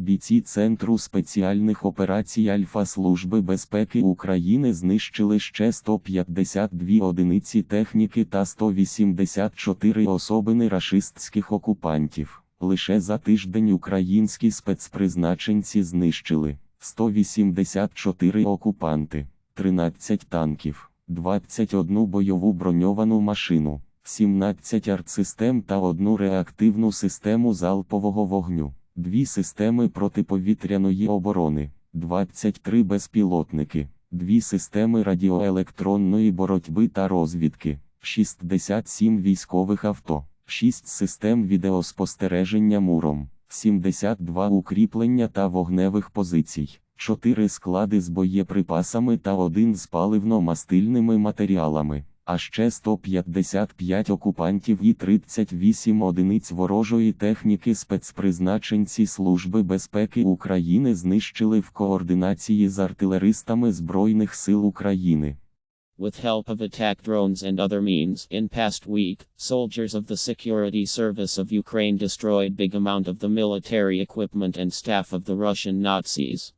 Бійці Центру спеціальних операцій Альфа Служби безпеки України знищили ще 152 одиниці техніки та 184 особини рашистських окупантів. Лише за тиждень українські спецпризначенці знищили 184 окупанти, 13 танків, 21 бойову броньовану машину, 17 артсистем та одну реактивну систему залпового вогню, дві системи протиповітряної оборони, 23 безпілотники, дві системи радіоелектронної боротьби та розвідки, 67 військових авто. 6 систем відеоспостереження муром, 72 укріплення та вогневих позицій, 4 склади з боєприпасами та 1 з паливно-мастильними матеріалами, а ще 155 окупантів і 38 одиниць ворожої техніки спецпризначенці Служби безпеки України знищили в координації з артилеристами Збройних сил України. With help of attack drones and other means, in past week, soldiers of the Security Service of Ukraine destroyed big amount of the military equipment and staff of the Russian Nazis.